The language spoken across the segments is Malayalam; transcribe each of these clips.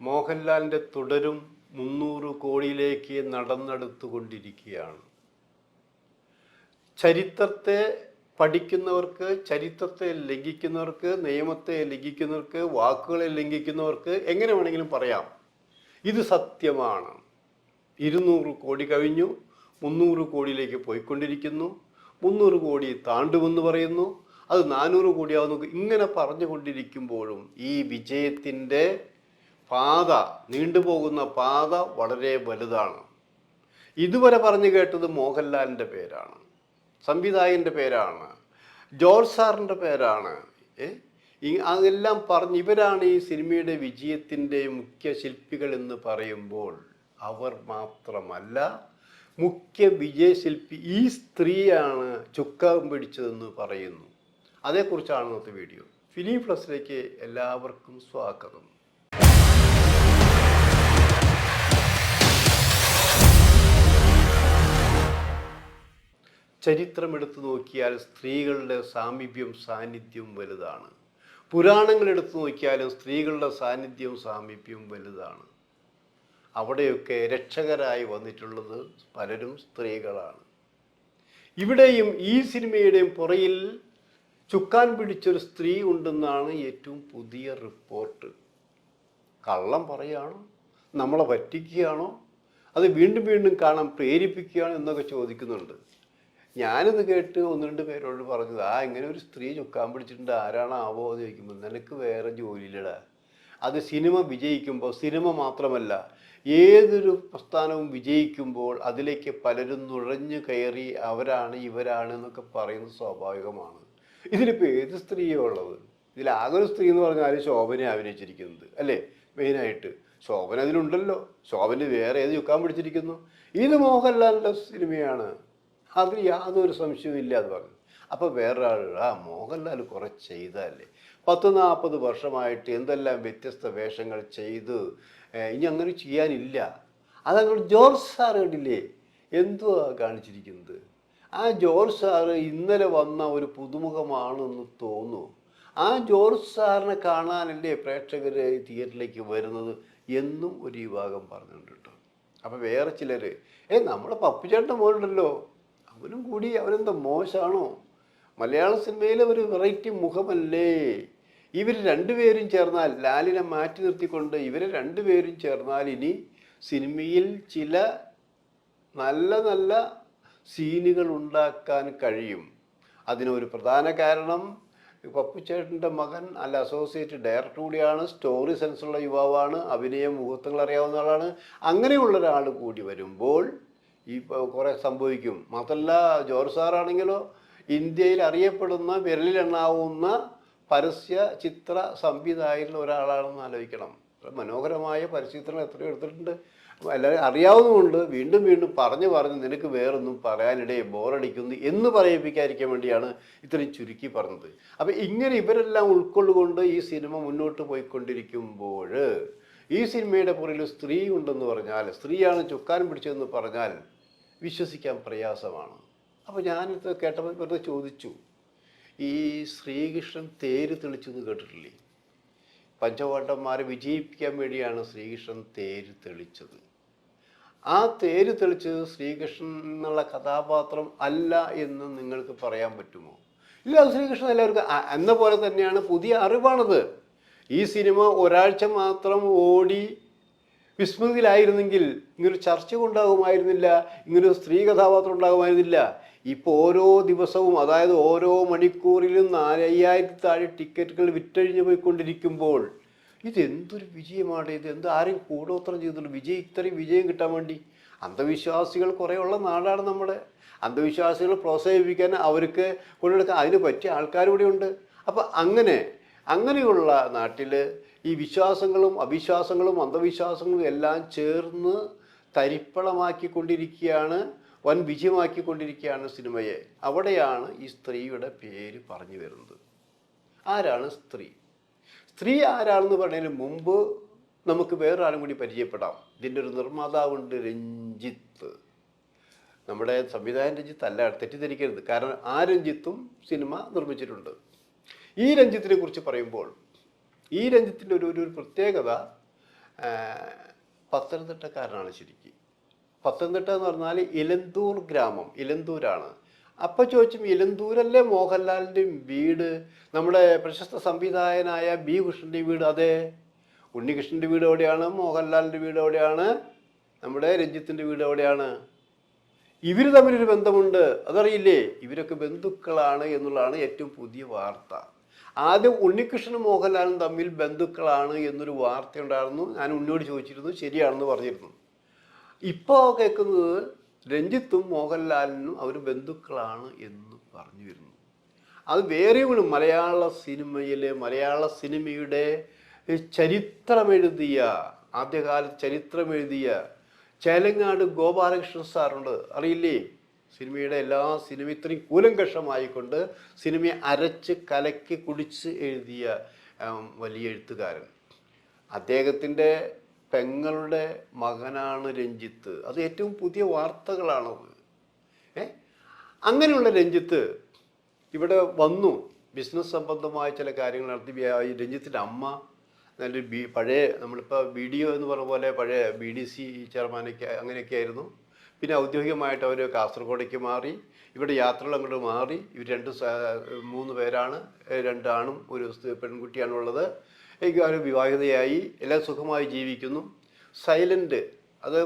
മോഹൻലാലിന്റെ തുടരും മുന്നൂറ് കോടിയിലേക്ക് നടന്നെടുത്തുകൊണ്ടിരിക്കുകയാണ്. ചരിത്രത്തെ പഠിക്കുന്നവർക്ക് ചരിത്രത്തെ ലംഘിക്കുന്നവർക്ക് നിയമത്തെ ലംഘിക്കുന്നവർക്ക് വാക്കുകളെ ലംഘിക്കുന്നവർക്ക് എങ്ങനെ വേണമെങ്കിലും പറയാം. ഇത് സത്യമാണ്. ഇരുന്നൂറ് കോടി കവിഞ്ഞു മുന്നൂറ് കോടിയിലേക്ക് പോയിക്കൊണ്ടിരിക്കുന്നു മുന്നൂറ് കോടി താണ്ടുമെന്ന് പറയുന്നു അത് നാനൂറ് കോടിയാവുന്നു ഇങ്ങനെ പറഞ്ഞുകൊണ്ടിരിക്കുമ്പോഴും ഈ വിജയത്തിന്റെ പാത നീണ്ടുപോകുന്ന പാത വളരെ വലുതാണ്. ഇതുവരെ പറഞ്ഞു കേട്ടത് മോഹൻലാലിന്റെ പേരാണ്. സംവിധായകന്റെ പേരാണ്. ജോർജ് സാറിന്റെ പേരാണ്. ഏ? അതെല്ലാം പറഞ്ഞ് ഇവരാണ് ഈ സിനിമയുടെ വിജയത്തിന്റെ മുഖ്യ ശില്പികൾ എന്ന് പറയുമ്പോൾ അവർ മാത്രമല്ല മുഖ്യ വിജയശില്പി ഈ സ്ത്രീയാണ് ചുക്കം പിടിച്ചതെന്ന് പറയുന്നു. അതേക്കുറിച്ചാണ് ഇന്നത്തെ വീഡിയോ. ഫിലിം പ്ലസിലേക്ക് എല്ലാവർക്കും സ്വാഗതം. ചരിത്രം എടുത്തു നോക്കിയാൽ സ്ത്രീകളുടെ സാമീപ്യം സാന്നിധ്യം വലുതാണ്. പുരാണങ്ങൾ എടുത്തു നോക്കിയാലും സ്ത്രീകളുടെ സാന്നിധ്യവും സാമീപ്യവും വലുതാണ്. അവിടെയൊക്കെ രക്ഷകരായി വന്നിട്ടുള്ളത് പലരും സ്ത്രീകളാണ്. ഇവിടെയും ഈ സിനിമയുടെയും പുറയിൽ ചുക്കാൻ പിടിച്ചൊരു സ്ത്രീ ഉണ്ടെന്നാണ് ഏറ്റവും പുതിയ റിപ്പോർട്ട്. കള്ളം പറയുകയാണോ നമ്മളെ പറ്റിക്കുകയാണോ? അത് വീണ്ടും വീണ്ടും കാണാൻ പ്രേരിപ്പിക്കുകയാണോ എന്നൊക്കെ ചോദിക്കുന്നുണ്ട്. ഞാനിത് കേട്ട് ഒന്ന് രണ്ട് പേരോട് പറഞ്ഞത് ആ ഇങ്ങനെ ഒരു സ്ത്രീ ചുക്കാൻ പിടിച്ചിട്ടുണ്ട് ആരാണ് ആവോ എന്ന് ചോദിക്കുമ്പോൾ നിനക്ക് വേറെ ജോലിയില്ലടാ. അത് സിനിമ വിജയിക്കുമ്പോൾ സിനിമ മാത്രമല്ല ഏതൊരു പ്രസ്ഥാനവും വിജയിക്കുമ്പോൾ അതിലേക്ക് പലരും നുഴഞ്ഞു കയറി അവരാണ് ഇവരാണ് എന്നൊക്കെ പറയുന്നത് സ്വാഭാവികമാണ്. ഇതിലിപ്പോൾ ഏത് സ്ത്രീയോ ഉള്ളത്? ഇതിലാകെ ഒരു സ്ത്രീ എന്ന് പറഞ്ഞാൽ ശോഭനെ അഭിനയിച്ചിരിക്കുന്നത് അല്ലേ? മെയിനായിട്ട്. ശോഭന അതിലുണ്ടല്ലോ. ശോഭന് വേറെ ഏത് ചുക്കാൻ പിടിച്ചിരിക്കുന്നു? ഇത് മോഹൻലാലിന്റെ സിനിമയാണ്. അതിൽ യാതൊരു സംശയവും എന്ന് പറഞ്ഞു. അപ്പോൾ വേറൊരാൾ ആ മോഹൻലാൽ കുറെ ചെയ്തല്ലേ പത്ത് നാൽപ്പത് വർഷമായിട്ട് എന്തെല്ലാം വ്യത്യസ്ത വേഷങ്ങൾ ചെയ്ത്? ഇനി അങ്ങനെ ചെയ്യാനില്ല. അതങ്ങോട്ട് ജോർജ് സാർ കണ്ടില്ലേ? എന്തുവാ കാണിച്ചിരിക്കുന്നത്? ആ ജോർജ് സാർ ഇന്നലെ വന്ന ഒരു പുതുമുഖമാണെന്ന് തോന്നുന്നു. ആ ജോർജ് സാറിനെ കാണാനല്ലേ പ്രേക്ഷകർ തിയേറ്ററിലേക്ക് വരുന്നത്? എന്നും ഒരു വിഭാഗം പറഞ്ഞിട്ടുണ്ട് അപ്പോൾ വേറെ ചിലർ ഏ നമ്മളെ പപ്പുചേട്ടൻ മോനുണ്ടല്ലോ അവനും കൂടി അവനെന്താ മോശമാണോ മലയാള സിനിമയിലെ ഒരു വെറൈറ്റി മുഖമല്ലേ? ഇവർ രണ്ടുപേരും ചേർന്നാൽ ലാലിനെ മാറ്റി നിർത്തിക്കൊണ്ട് ഇവർ രണ്ടുപേരും ചേർന്നാൽ ഇനി സിനിമയിൽ ചില നല്ല നല്ല സീനുകൾ ഉണ്ടാക്കാൻ കഴിയും. അതിനൊരു പ്രധാന കാരണം പപ്പുച്ചേട്ടന്റെ മകൻ അല്ല അസോസിയേറ്റ് ഡയറക്ടർ കൂടിയാണ് സ്റ്റോറി സെൻസുള്ള യുവാവാണ് അഭിനയം മുഹൂർത്തങ്ങൾ അറിയാവുന്ന ആളാണ്. അങ്ങനെയുള്ള ഒരാൾ കൂടി വരുമ്പോൾ ഈ കുറെ സംഭവിക്കും. മാത്രമല്ല ജോർജ് സാറാണെങ്കിലോ ഇന്ത്യയിൽ അറിയപ്പെടുന്ന വിരലിലെണ്ണാവുന്ന പരസ്യ ചിത്ര സംവിധായകരിൽ ഒരാളാണെന്ന് ആലോചിക്കണം. മനോഹരമായ പരസ്യചിത്രങ്ങൾ എത്രയോ എടുത്തിട്ടുണ്ട്. എല്ലാവരും അറിയാവുന്നതുകൊണ്ട് വീണ്ടും വീണ്ടും പറഞ്ഞു പറഞ്ഞ് നിനക്ക് വേറൊന്നും പറയാനിടയെ ബോറടിക്കുന്നു എന്ന് പറയിപ്പിക്കാതിരിക്കാൻ വേണ്ടിയാണ് ഇത്രയും ചുരുക്കി പറഞ്ഞത്. അപ്പം ഇങ്ങനെ ഇവരെല്ലാം ഉൾക്കൊള്ളുകൊണ്ട് ഈ സിനിമ മുന്നോട്ട് പോയിക്കൊണ്ടിരിക്കുമ്പോൾ ഈ സിനിമയുടെ പുറകിൽ സ്ത്രീ ഉണ്ടെന്ന് പറഞ്ഞാൽ സ്ത്രീയാണ് ചുക്കാൻ പിടിച്ചതെന്ന് പറഞ്ഞാൽ വിശ്വസിക്കാൻ പ്രയാസമാണ്. അപ്പോൾ ഞാനിത് കേട്ടപ്പോൾ വെറുതെ ചോദിച്ചു ഈ ശ്രീകൃഷ്ണൻ തേര് തെളിച്ചു എന്ന് കേട്ടിട്ടില്ലേ? പഞ്ചവാട്ടന്മാരെ വിജയിപ്പിക്കാൻ വേണ്ടിയാണ് ശ്രീകൃഷ്ണൻ തേര് തെളിച്ചത്. ആ തേര് തെളിച്ചത് ശ്രീകൃഷ്ണൻ എന്നുള്ള കഥാപാത്രം അല്ല എന്ന് നിങ്ങൾക്ക് പറയാൻ പറ്റുമോ? ഇല്ല ശ്രീകൃഷ്ണൻ എല്ലാവർക്കും എന്ന പോലെ തന്നെയാണ് പുതിയ അറിവാണത്. ഈ സിനിമ ഒരാഴ്ച മാത്രം ഓടി വിസ്മൃതിയിലായിരുന്നെങ്കിൽ ഇങ്ങനൊരു ചർച്ച ഉണ്ടാകുമായിരുന്നില്ല ഇങ്ങനൊരു സ്ത്രീ കഥാപാത്രം ഉണ്ടാകുമായിരുന്നില്ല. ഇപ്പോൾ ഓരോ ദിവസവും അതായത് ഓരോ മണിക്കൂറിലും നാലയ്യായിരത്തി താഴെ ടിക്കറ്റുകൾ വിറ്റഴിഞ്ഞു പോയിക്കൊണ്ടിരിക്കുമ്പോൾ ഇതെന്തൊരു വിജയമാണ് ഇത് എന്ത് ആരും കൂടോത്രം ചെയ്തിട്ടുണ്ട് വിജയം ഇത്രയും വിജയം കിട്ടാൻ വേണ്ടി. അന്ധവിശ്വാസികൾ കുറേ ഉള്ള നാടാണ് നമ്മുടെ. അന്ധവിശ്വാസികൾ പ്രോത്സാഹിപ്പിക്കാൻ അവർക്ക് കൊണ്ടെടുക്കാൻ അതിന് പറ്റിയ ആൾക്കാരും ഇവിടെ ഉണ്ട് അപ്പം അങ്ങനെ അങ്ങനെയുള്ള നാട്ടിൽ ഈ വിശ്വാസങ്ങളും അവിശ്വാസങ്ങളും അന്ധവിശ്വാസങ്ങളും എല്ലാം ചേർന്ന് തരിപ്പളമാക്കിക്കൊണ്ടിരിക്കുകയാണ് വൻ വിജയമാക്കിക്കൊണ്ടിരിക്കുകയാണ് സിനിമയെ. അവിടെയാണ് ഈ സ്ത്രീയുടെ പേര് പറഞ്ഞു വരുന്നത്. ആരാണ് സ്ത്രീ? സ്ത്രീ ആരാണെന്ന് പറയുന്നതിന് മുമ്പ് നമുക്ക് വേറൊരാളും കൂടി പരിചയപ്പെടാം. ഇതിന്റെ ഒരു നിർമ്മാതാവുണ്ട് രഞ്ജിത്ത്. നമ്മുടെ സംവിധായകൻ രഞ്ജിത്ത് അല്ല തെറ്റിദ്ധരിക്കരുത്. കാരണം ആ രഞ്ജിത്തും സിനിമ നിർമ്മിച്ചിട്ടുണ്ട്. ഈ രഞ്ജിത്തിനെ കുറിച്ച് പറയുമ്പോൾ ഈ രഞ്ജിത്തിന്റെ ഒരു ഒരു പ്രത്യേകത പത്തനംതിട്ടക്കാരനാണ് ശരിക്കും. പത്തനംതിട്ട എന്ന് പറഞ്ഞാൽ ഇലന്തൂർ ഗ്രാമം ഇലന്തൂരാണ്. അപ്പോൾ ചോദിച്ചും ഇലന്തൂരല്ലേ മോഹൻലാലിന്റെയും വീട്? നമ്മുടെ പ്രശസ്ത സംവിധായകനായ ബി കൃഷ്ണന്റെ വീട് അതെ? ഉണ്ണികൃഷ്ണന്റെ വീട് എവിടെയാണ്? മോഹൻലാലിന്റെ വീട് എവിടെയാണ്? നമ്മുടെ രഞ്ജിത്തിന്റെ വീട് എവിടെയാണ്? ഇവർ തമ്മിലൊരു ബന്ധമുണ്ട്. അതറിയില്ലേ? ഇവരൊക്കെ ബന്ധുക്കളാണ് എന്നുള്ളതാണ് ഏറ്റവും പുതിയ വാർത്ത. ആദ്യം ഉണ്ണികൃഷ്ണനും മോഹൻലാലും തമ്മിൽ ബന്ധുക്കളാണ് എന്നൊരു വാർത്ത ഉണ്ടായിരുന്നു ഞാൻ ഉണ്ണിയോട് ചോദിച്ചിരുന്നു ശരിയാണെന്ന് പറഞ്ഞിരുന്നു. ഇപ്പോൾ കേൾക്കുന്നത് രഞ്ജിത്തും മോഹൻലാലിനും അവർ ബന്ധുക്കളാണ് എന്ന് പറഞ്ഞു വരുന്നു അത് വേറെ വേറെയും മലയാള സിനിമയിലെ മലയാള സിനിമയുടെ ചരിത്രമെഴുതിയ ആദ്യകാല ചരിത്രമെഴുതിയ ചേലങ്ങാട് ഗോപാലകൃഷ്ണൻ സാറുണ്ട്. അറിയില്ലേ? സിനിമയുടെ എല്ലാ സിനിമ ഇത്രയും കൂലങ്കഷമായിക്കൊണ്ട് സിനിമയെ അരച്ച് കലക്കി കുടിച്ച് എഴുതിയ വലിയ എഴുത്തുകാരൻ. അദ്ദേഹത്തിന്റെ പെങ്ങളുടെ മകനാണ് രഞ്ജിത്ത്. അത് ഏറ്റവും പുതിയ വാർത്തകളാണത്. ഏ? അങ്ങനെയുള്ള രഞ്ജിത്ത് ഇവിടെ വന്നു. ബിസിനസ് സംബന്ധമായ ചില കാര്യങ്ങൾ നടത്തി. രഞ്ജിത്തിന്റെ അമ്മ നല്ലൊരു ബി പഴയ നമ്മളിപ്പോൾ ബി ഡി ഒ എന്ന് പറഞ്ഞ പോലെ പഴയ ബി ഡി സി ചെയർമാനൊക്കെ അങ്ങനെയൊക്കെ ആയിരുന്നു പിന്നെ ഔദ്യോഗികമായിട്ട് അവർ കാസർഗോഡേക്ക് മാറി ഇവിടെ യാത്രകൾ അങ്ങോട്ട് മാറി. ഇവർ രണ്ട് മൂന്ന് പേരാണ്. രണ്ടാണും ഒരു പെൺകുട്ടിയാണുള്ളത്. അവർ വിവാഹിതയായി എല്ലാം സുഖമായി ജീവിക്കുന്നു. സൈലന്റ് അത്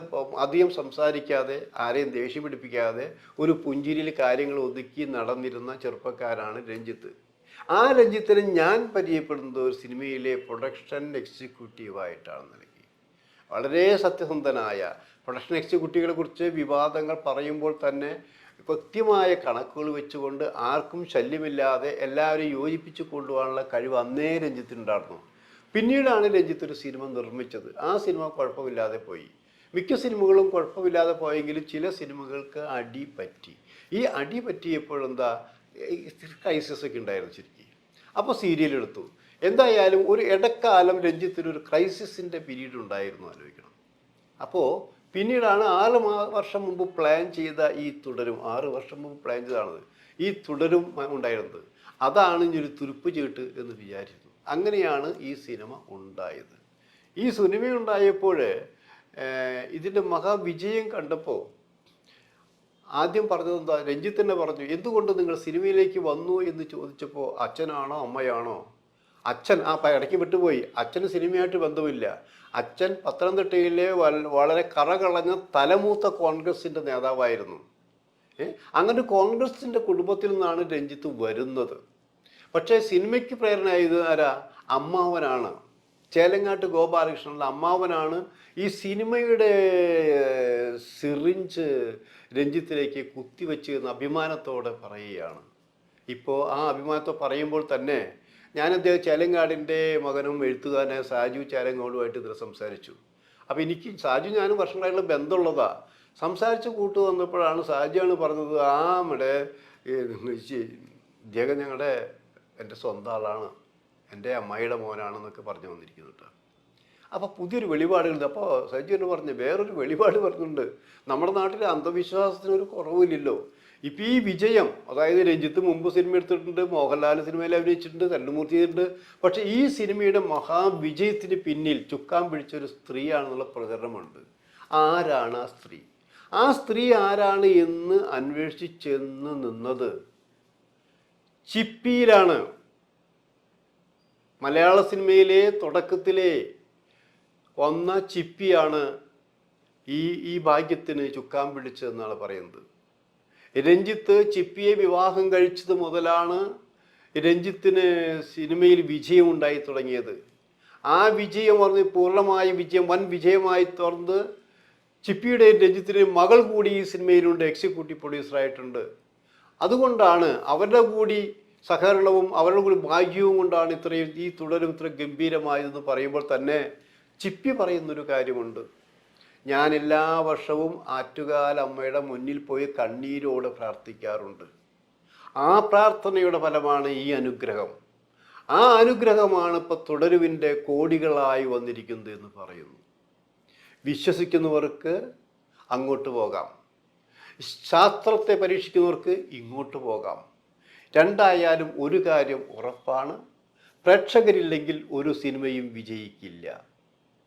അധികം സംസാരിക്കാതെ ആരെയും ദേഷ്യം പിടിപ്പിക്കാതെ ഒരു പുഞ്ചിരിയിൽ കാര്യങ്ങൾ ഒതുക്കി നടന്നിരുന്ന ചെറുപ്പക്കാരാണ് രഞ്ജിത്ത്. ആ രഞ്ജിത്തിനെ ഞാൻ പരിചയപ്പെടുന്നത് ഒരു സിനിമയിലെ പ്രൊഡക്ഷൻ എക്സിക്യൂട്ടീവായിട്ടാണ് നൽകി. വളരെ സത്യസന്ധനായ പ്രൊഡക്ഷൻ എക്സിക്യൂട്ടീവുകളെ കുറിച്ച് വിവാദങ്ങൾ പറയുമ്പോൾ തന്നെ കൃത്യമായ കണക്കുകൾ വെച്ചുകൊണ്ട് ആർക്കും ശല്യമില്ലാതെ എല്ലാവരും യോജിപ്പിച്ച് കൊണ്ടുപോകാനുള്ള കഴിവ് അന്നേ രഞ്ജിത്തിനുണ്ടായിരുന്നു പിന്നീടാണ് രഞ്ജിത്ത് ഒരു സിനിമ നിർമ്മിച്ചത്. ആ സിനിമ കുഴപ്പമില്ലാതെ പോയി. മിക്ക സിനിമകളും കുഴപ്പമില്ലാതെ പോയെങ്കിലും ചില സിനിമകൾക്ക് അടി പറ്റി. ഈ അടി പറ്റിയപ്പോഴെന്താ ക്രൈസിസ് ഒക്കെ ഉണ്ടായിരുന്നു ശരിക്കും. അപ്പോൾ സീരിയൽ എടുത്തു. എന്തായാലും ഒരു ഇടക്കാലം രഞ്ജിത്തിന് ഒരു ക്രൈസിസിന്റെ പീരീഡ് ഉണ്ടായിരുന്നു ആലോചിക്കണം. അപ്പോൾ പിന്നീടാണ് ആറ് വർഷം മുമ്പ് പ്ലാൻ ചെയ്ത ഈ തുടരും. ആറ് വർഷം മുമ്പ് പ്ലാൻ ചെയ്തതാണത്. ഈ തുടരും ഉണ്ടായിരുന്നത്. അതാണ് ഇനി ഒരു തുരുപ്പ് ചീട്ട് എന്ന് വിചാരിച്ചു അങ്ങനെയാണ് ഈ സിനിമ ഉണ്ടായത്. ഈ സിനിമ ഉണ്ടായപ്പോൾ ഇതിന്റെ മഹാവിജയം കണ്ടപ്പോൾ ആദ്യം പറഞ്ഞത് എന്താ? രഞ്ജിത്ത് തന്നെ പറഞ്ഞു എന്തുകൊണ്ട് നിങ്ങൾ സിനിമയിലേക്ക് വന്നു? എന്ന് ചോദിച്ചപ്പോൾ അച്ഛനാണോ അമ്മയാണോ അച്ഛൻ ആ ഇടയ്ക്ക് വിട്ടുപോയി. അച്ഛന് സിനിമയായിട്ട് ബന്ധമില്ല. അച്ഛൻ പത്തനംതിട്ടയിലെ വളരെ കറകളഞ്ഞ തലമൂത്ത കോൺഗ്രസിന്റെ നേതാവായിരുന്നു? അങ്ങനെ കോൺഗ്രസിന്റെ കുടുംബത്തിൽ നിന്നാണ് രഞ്ജിത്ത് വരുന്നത്. പക്ഷേ സിനിമയ്ക്ക് പ്രേരണയായത് ആരാ? അമ്മാവനാണ്. ചേലങ്ങാട്ട് ഗോപാലകൃഷ്ണന്റെ അമ്മാവനാണ് ഈ സിനിമയുടെ സിറിഞ്ച് രഞ്ജിത്തിലേക്ക് കുത്തിവെച്ച് എന്ന് അഭിമാനത്തോടെ പറയുകയാണ്. ഇപ്പോൾ ആ അഭിമാനത്തോടെ പറയുമ്പോൾ തന്നെ ഞാൻ അദ്ദേഹം ചേലങ്ങാടിന്റെ മകനും എഴുത്തുകാരനായ സാജു ചേലങ്ങോടുമായിട്ട് ഇതിൽ സംസാരിച്ചു. അപ്പോൾ എനിക്ക് സാജു ഞാനും വർഷങ്ങളായിട്ടുള്ള ബന്ധമുള്ളതാ. സംസാരിച്ച് കൂട്ടു വന്നപ്പോഴാണ് സാജുവാണ് പറഞ്ഞത് ആ നമ്മുടെ ഇദ്ദേഹം ഞങ്ങളുടെ എന്റെ സ്വന്തം ആളാണ്. എന്റെ അമ്മായിയുടെ മോനാണെന്നൊക്കെ പറഞ്ഞു വന്നിരിക്കുന്നുണ്ട് അപ്പോൾ പുതിയൊരു വെളിപാടുകളുണ്ട് അപ്പോൾ സജ്ജന് പറഞ്ഞു വേറൊരു വെളിപാട് പറഞ്ഞിട്ടുണ്ട് നമ്മുടെ നാട്ടിൽ അന്ധവിശ്വാസത്തിന് ഒരു കുറവില്ലല്ലോ. ഇപ്പം ഈ വിജയം അതായത് രഞ്ജിത്ത് മുമ്പ് സിനിമ എടുത്തിട്ടുണ്ട് മോഹൻലാൽ സിനിമയിൽ അഭിനയിച്ചിട്ടുണ്ട് തല്ലുമൂർത്തി ചെയ്തിട്ടുണ്ട്. പക്ഷെ ഈ സിനിമയുടെ മഹാവിജയത്തിന് പിന്നിൽ ചുക്കാൻ പിടിച്ച ഒരു സ്ത്രീയാണെന്നുള്ള പ്രചരണമുണ്ട്. ആരാണ് ആ സ്ത്രീ? ആ സ്ത്രീ ആരാണ് എന്ന് അന്വേഷിച്ച് ചെന്ന് നിന്നത് ചിപ്പിയിലാണ്. മലയാള സിനിമയിലെ തുടക്കത്തിലെ വന്ന ചിപ്പിയാണ് ഈ ഈ ഭാഗ്യത്തിന് ചുക്കാൻ പിടിച്ചതെന്നാണ് പറയുന്നത്. രഞ്ജിത്ത് ചിപ്പിയെ വിവാഹം കഴിച്ചത് മുതലാണ് രഞ്ജിത്തിന് സിനിമയിൽ വിജയം ഉണ്ടായി തുടങ്ങിയത്. ആ വിജയം പറഞ്ഞ് പൂർണമായ വിജയം വൻ വിജയമായി തുറന്ന് ചിപ്പിയുടെ രഞ്ജിത്തിന് മകൾ കൂടി ഈ സിനിമയിലുണ്ട് എക്സിക്യൂട്ടീവ് പ്രൊഡ്യൂസറായിട്ടുണ്ട് അതുകൊണ്ടാണ് അവരുടെ കൂടി സഹകരണവും അവരുടെ കൂടി ഭാഗ്യവും കൊണ്ടാണ് ഇത്രയും ഈ തുടരും ഇത്ര ഗംഭീരമായതെന്ന് പറയുമ്പോൾ തന്നെ ചിപ്പി പറയുന്നൊരു കാര്യമുണ്ട്. ഞാൻ എല്ലാ വർഷവും ആറ്റുകാൽ അമ്മയുടെ മുന്നിൽ പോയി കണ്ണീരോട് പ്രാർത്ഥിക്കാറുണ്ട്. ആ പ്രാർത്ഥനയുടെ ഫലമാണ് ഈ അനുഗ്രഹം. ആ അനുഗ്രഹമാണ് ഇപ്പോൾ തുടരുവിന്റെ കോടികളായി വന്നിരിക്കുന്നത് എന്ന് പറയുന്നു. വിശ്വസിക്കുന്നവർക്ക് അങ്ങോട്ട് പോകാം. ശാസ്ത്രത്തെ പരീക്ഷിക്കുന്നവർക്ക് ഇങ്ങോട്ട് പോകാം. രണ്ടായാലും ഒരു കാര്യം ഉറപ്പാണ്. പ്രേക്ഷകരില്ലെങ്കിൽ ഒരു സിനിമയും വിജയിക്കില്ല.